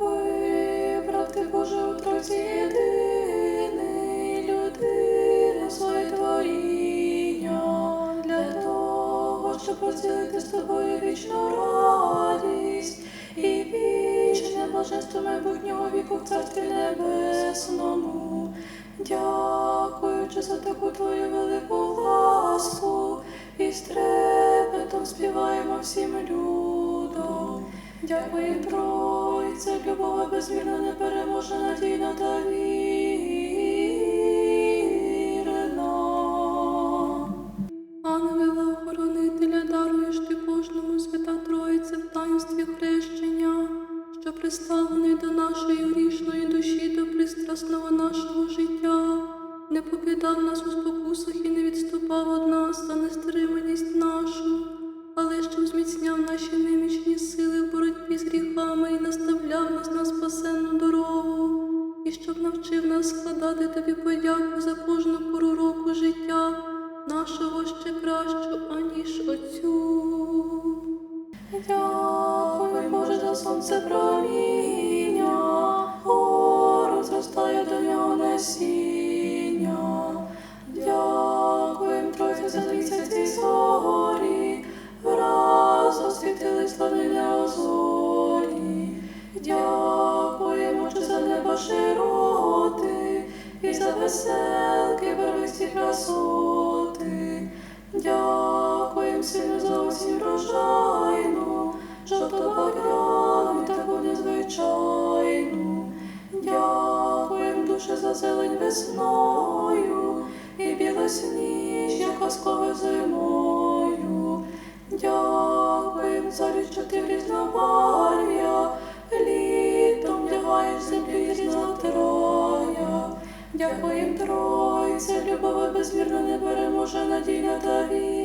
Вибрав ти Боже у Тройці єдиний людини своє творіння для того, щоб поділити з тобою вічну радість і вічне блаженство майбутнього віку в царстві небесному. Дякуючи за таку твою велику ласку, і з трепетом співаємо всім людом. Дякую, Тройце, любова безмірна, непереможна, надійна та вірна. Ангела охоронителя даруєш ти кожному свята Троїце в таїнстві хрещення, що приставлений до нашої грішної душі, до пристрасного нашого життя, не покидав нас у весною і білосніж, як казкове зимою. Дякуєм за що ти різнобарв'я, літом вдягаєш землю різнотроя. Дякуєм Тройце, любов, безмірна, непереможна, надійна та вірна.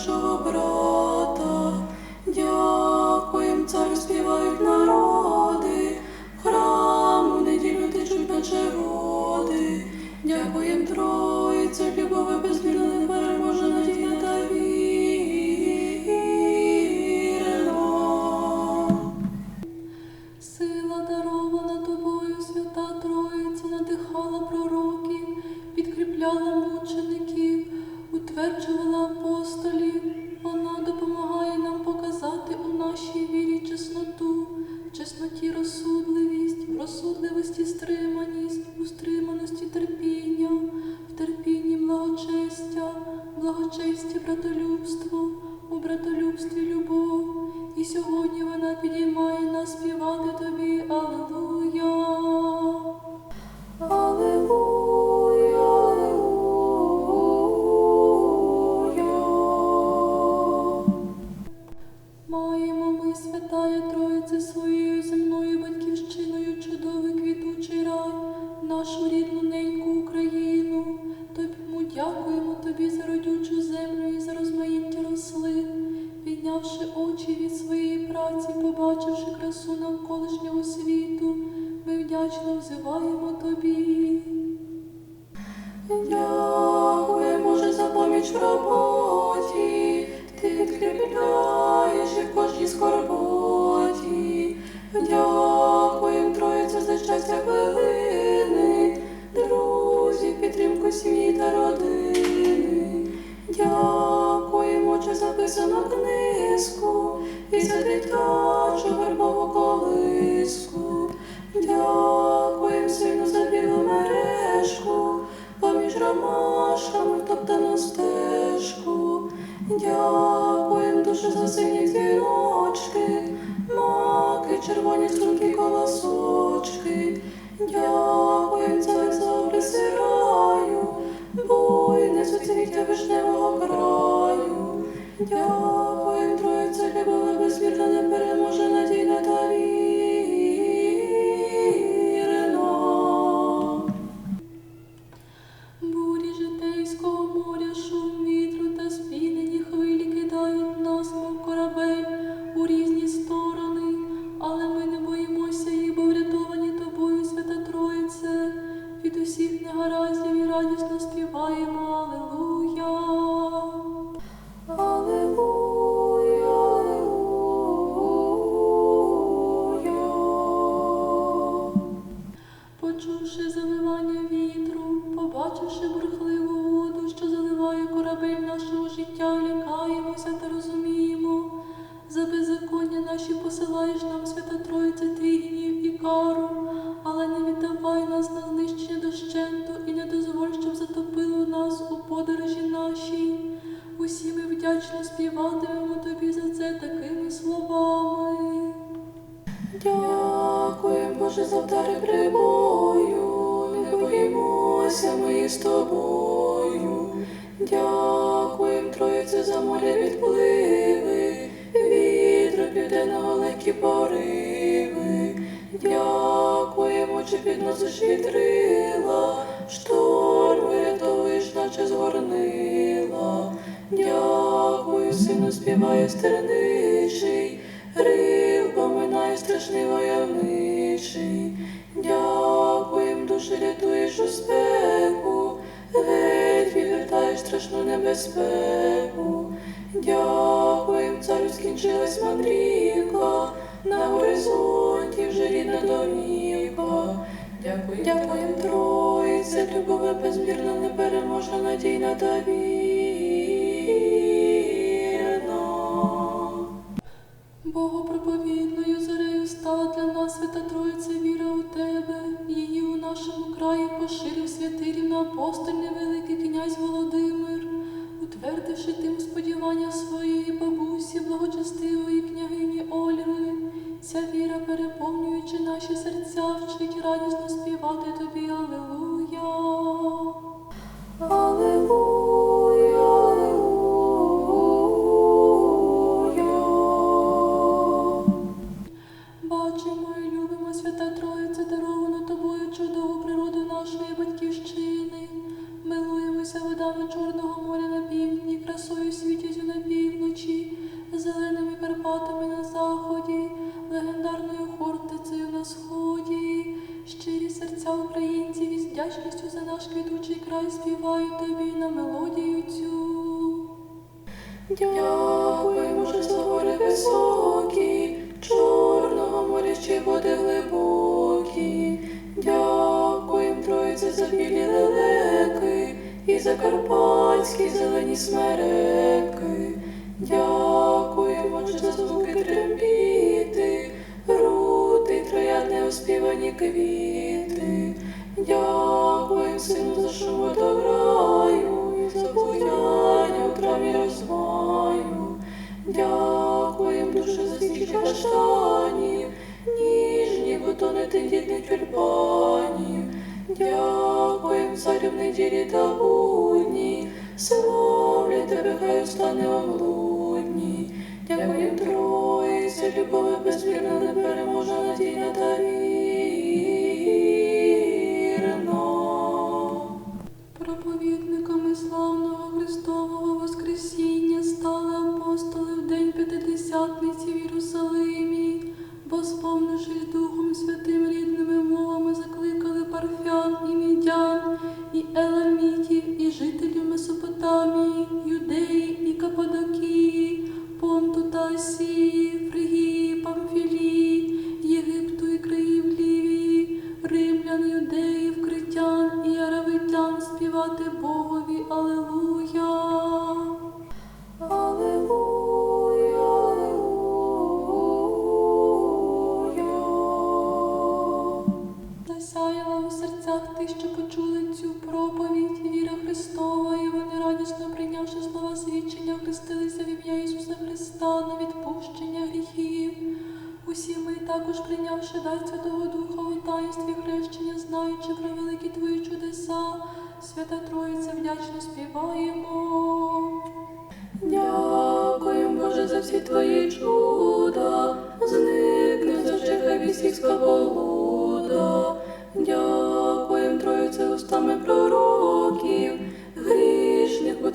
Старшого брата. Дякуєм, царю співають народи, в храм у неділю течуть наче води. Дякуєм, Троїце, любові безмірна, непереможна, надійна та вірна. Сила дарована тобою, свята Троїця, надихала пророків, підкріпляла мучеників, утверджувала апостолів. Навколишнього світу, ми вдячно взиваємо тобі. Дякую, Боже, за поміч в роботі, ти відкріпляєш в кожній скорботі. Дякуєм, Троїця, за щастя хвилини, друзів, підтримку сім'ї та родини. Дякуємо, що записано книжку і за дитячу вербову колиску. Дякуєм сильно за білу мережку, поміж ромашками топтану стежку. Дякуєм дуже за сині дзвіночки, маки, червоні струнки колосочки. Дякуєм за весело присираю, yo. Беззаконня посилаєш нам, свята Тройця, твій гнів і кару, але не віддавай нас на знищення дощенту і не дозволь, щоб затопило нас у подорожі нашій. Усі ми вдячно співатимемо тобі за це такими словами. Дякуємо, Боже, за вдари прибою, не боїмося ми з тобою. Дякуємо, Троїце, за моря відпливи, південного легкі пориви. Дякуємо, чи підносиш вітрила, шторм вирятовуєш, наче згорнила. Дякую, сину, співає стерничий, Грив поминає страшний войовничий. Дякуєм, душі рятуєш у спеку, геть відвертаєш страшну небезпеку. Дякуєм, царю скінчилась мандрівка, на горизонті вже рідна домівка. Дякую, дякуєм, Троїце, любове безмірна, непереможна, надійна та вірна. Богопроповідною переповнюючи наші серця, вчить радісно співати тобі Алелуя. Алелуя, каштанів, ніжні бутони тендітних тюльпанів. Дякуємо, царю в неділі та будні, славлять тебе, хай устане облудні. Дякуємо, Троїце, любови безмірна, se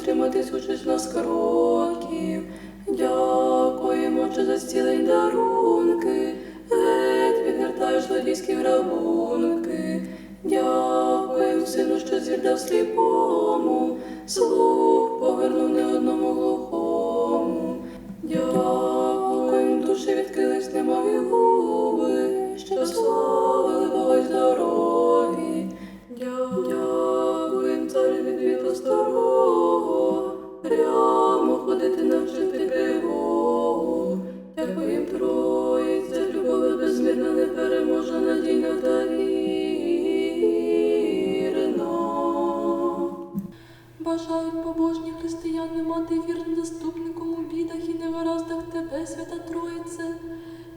Триматись участь нас кроків, дякуємо, що за зцілень дарунки, геть відвертаєш злодійські грабунки, дякуємо сину, що звідав сліпому, слух повернув не одному глухому. Пресвята Троїце,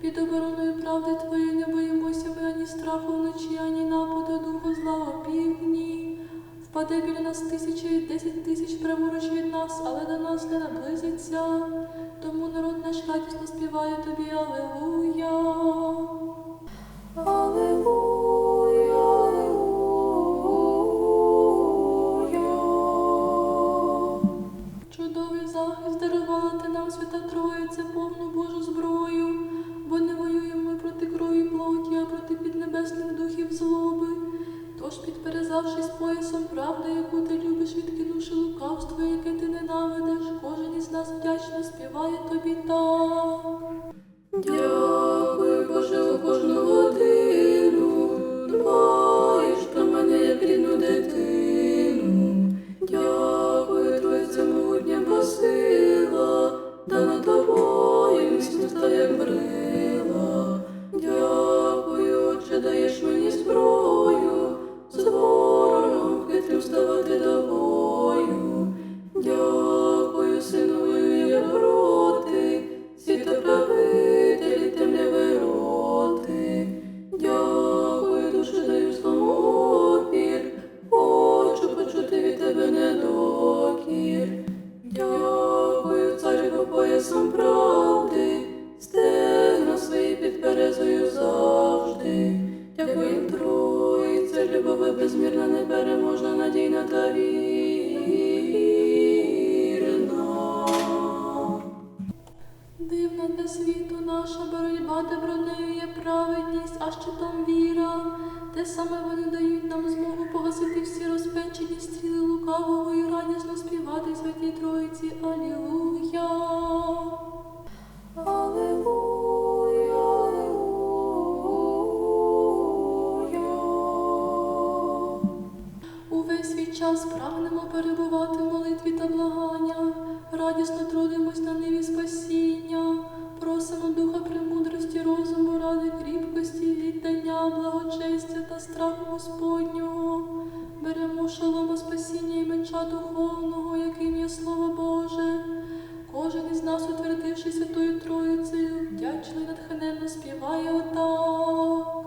під обороною правди Твоєї не боїмося ми ані страху вночі, ані нападу Духа зла півдні. Впаде біля нас тисячі і десять тисяч праворуч від нас, але до нас не наблизиться. Тому народ наш радісно співає тобі, Алелуя. Алелуя. наша боротьба бронею є праведність, а ще там віра. Те саме вони дають нам змогу погасити всі розпечені стріли лукавого і радісно співати святій Троїці. Алілуя. Алілуя, Увесь свій час прагнемо перебувати в молитві та благаннях, радісно трудимось на ниві спасіння просимо Духа премудрості, розуму, ради, кріпкості, віддання, благочестя та страху Господнього, беремо шолома спасіння і меча духовного, яким є слово Боже. Кожен із нас, утвердившися тою Троїцею, вдячно і натхненно співає отак.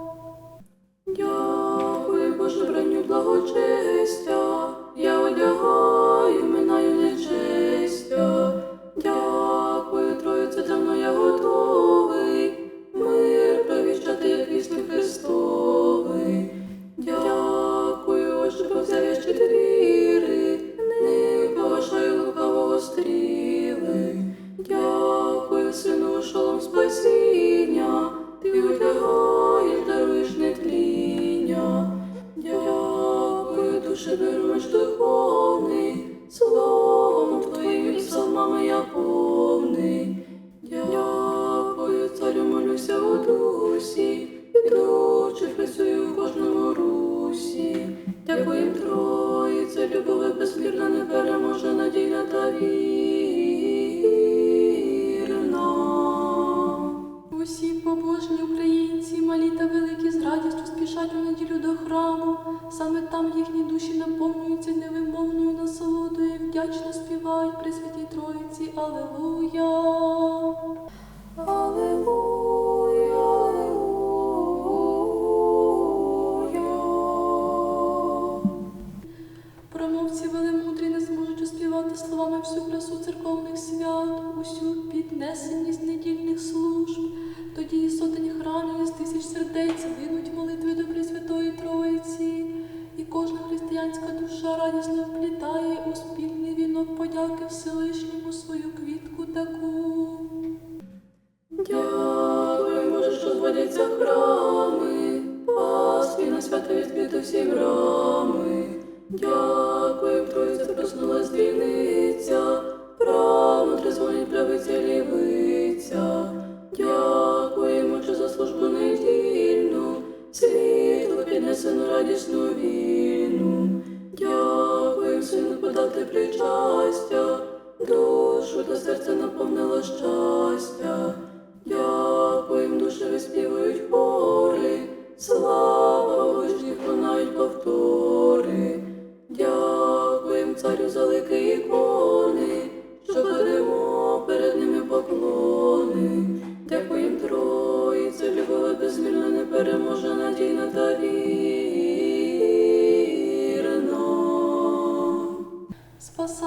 Аллилуйя. Аллилуйя, Аллилуйя. Промовці велимудрі не зможуть оспівати словами всю красу церковних свят, усю піднесеність недільних служб, тоді і сотень храмів з тисяч сердець винуть. Yo.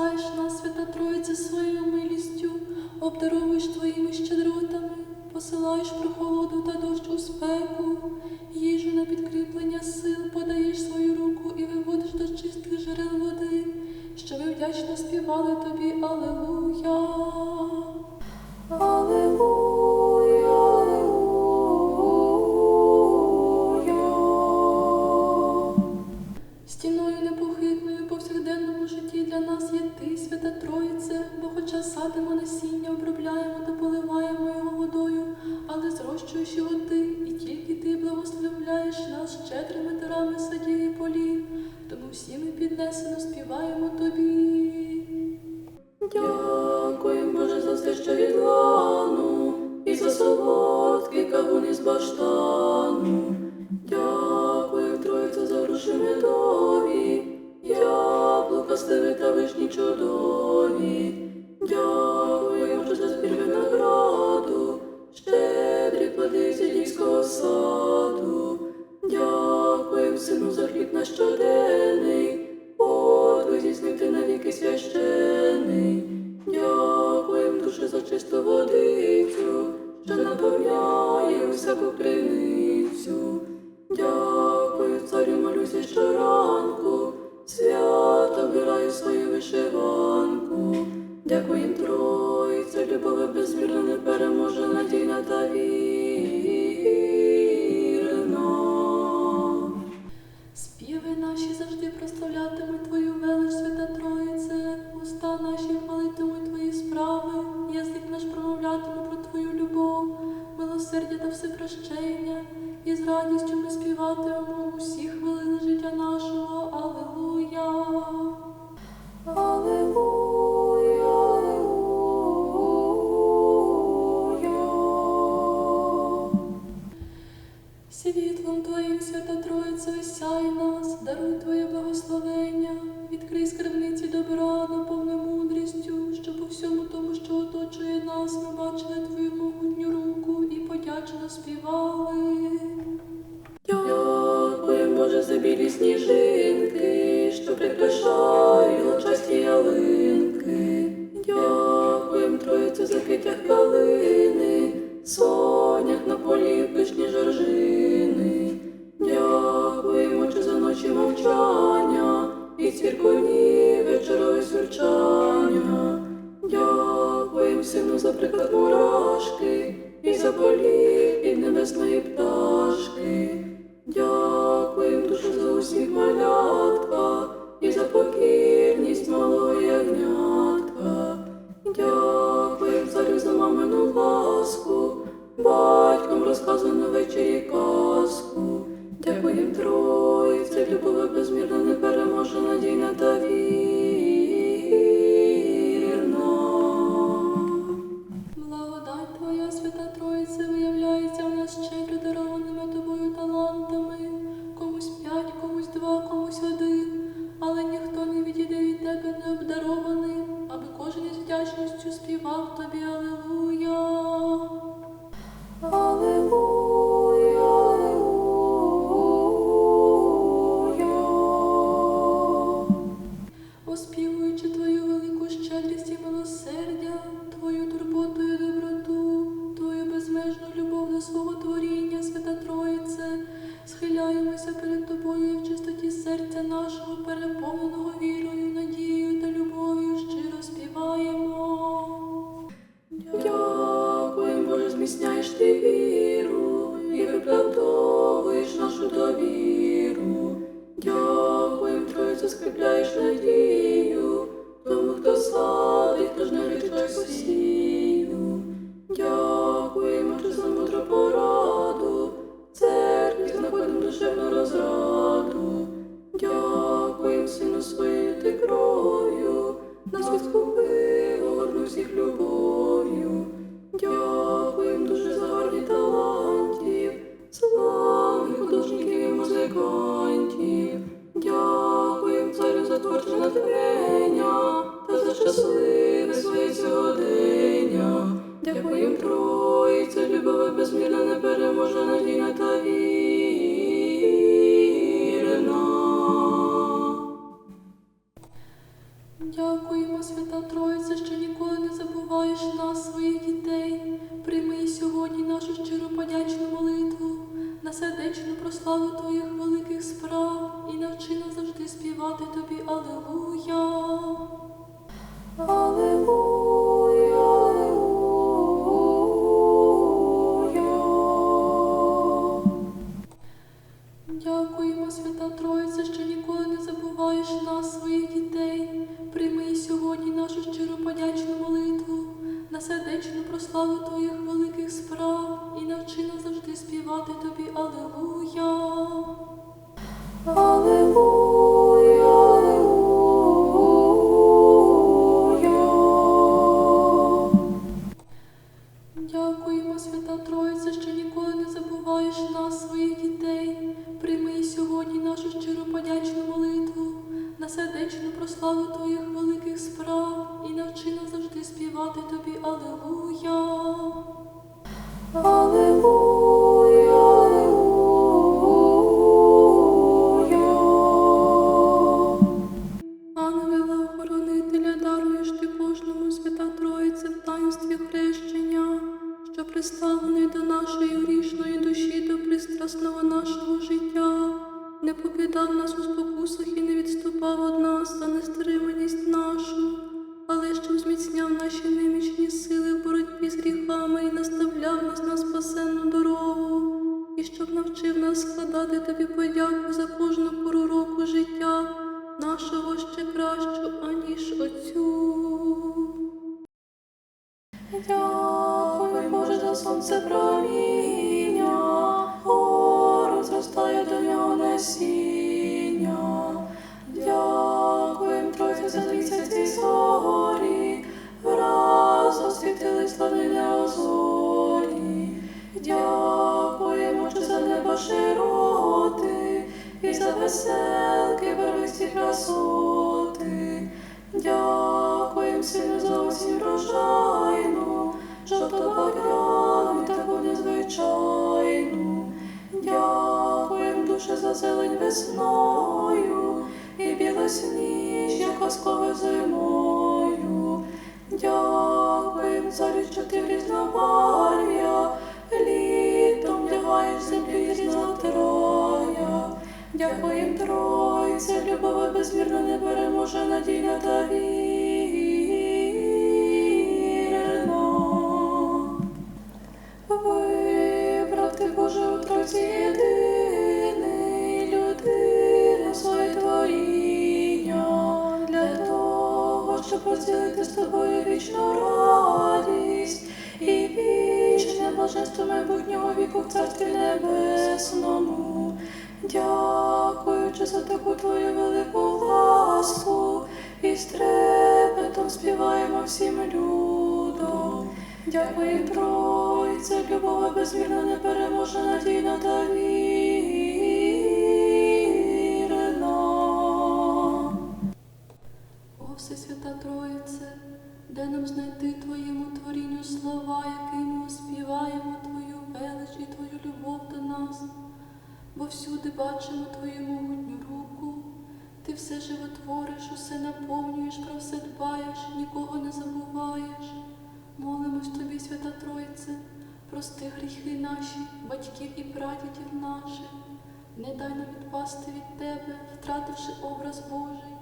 спасаєш нас, свята Троїця, своєю милістю, обдаровуєш твоїми щедротами, посилаєш прохолоду та дощ у спеку, їжу на підкріплення сил, подаєш свою руку і виводиш до чистих джерел води, що ви вдячно співали тобі, Алелуя. Алелуя. приклад мурашки, і заболів від небесної. тобі, Аллилуйя. Аллилуйя. Боже, надійно та вірно. Вибрав ти, Боже, у троці єдиний людину своє творіння для того, щоб розділити з тобою вічну радість і вічне блаженство майбутнього віку в царстві небесному. Дякуючи за таку твою. співаємо всім людом. Дякую, Тройця, любова безмірна, непереможна, надійна та вірна. О, Всесвята Троїце, де нам знайти Твоєму творінню слова, якими співаємо Твою велич і Твою любов до нас, бо всюди бачимо Твою могутню. Ти все животвориш, усе наповнюєш, про все дбаєш, нікого не забуваєш. Молимось тобі, свята Тройце, прости гріхи наші, батьків і прадідів наших, не дай нам відпасти від тебе, втративши образ Божий,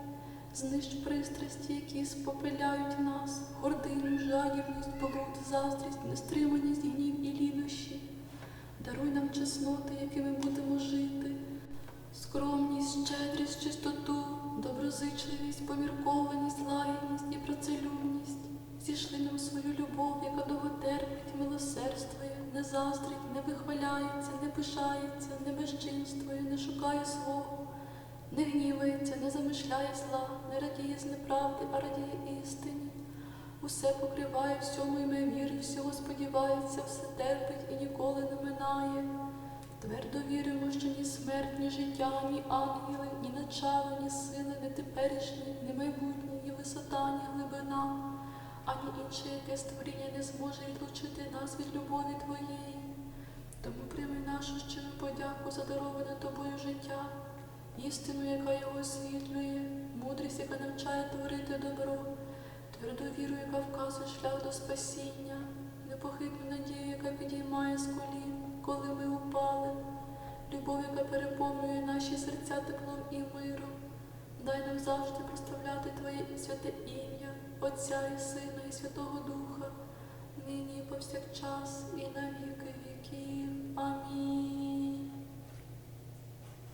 знищ пристрасті, які спопиляють нас, гордину, жадібність, блуд, заздрість, нестриманість гнів і лінощі. Даруй нам чесноти, якими будемо жити скромність, щедрість, чистоту, доброзичливість, поміркованість, лагідність і працелюбність. Зішли нам свою любов, яка довготерпить, милосердствує, не заздрить, не вихваляється, не пишається, не безчинствує, не шукає свого, не гнівається, не замишляє зла, не радіє з неправди, а радіє істині. Усе покриває, всьому йме віри, всього сподівається, все терпить і ніколи не минає. Твердо віримо, що ні смерть, ні життя, ні ангели, ні начало, ні сили, ні теперішні, ні майбутнє, ні висота, ні глибина, ані інше яке створіння не зможе відлучити нас від любові Твоєї. Тому прийми нашу щиру подяку за дароване тобою життя, істину, яка його освітлює, мудрість, яка навчає творити добро, тверду віру, яка вказує шлях до спасіння, непохитну надію, яка підіймає з колін, коли ми упали, любов, яка переповнює наші серця теплом і миром. Дай нам завжди прославляти Твоє святе ім'я, Отця і Сина, і Святого Духа, нині і повсякчас, і на віки віків. Амінь.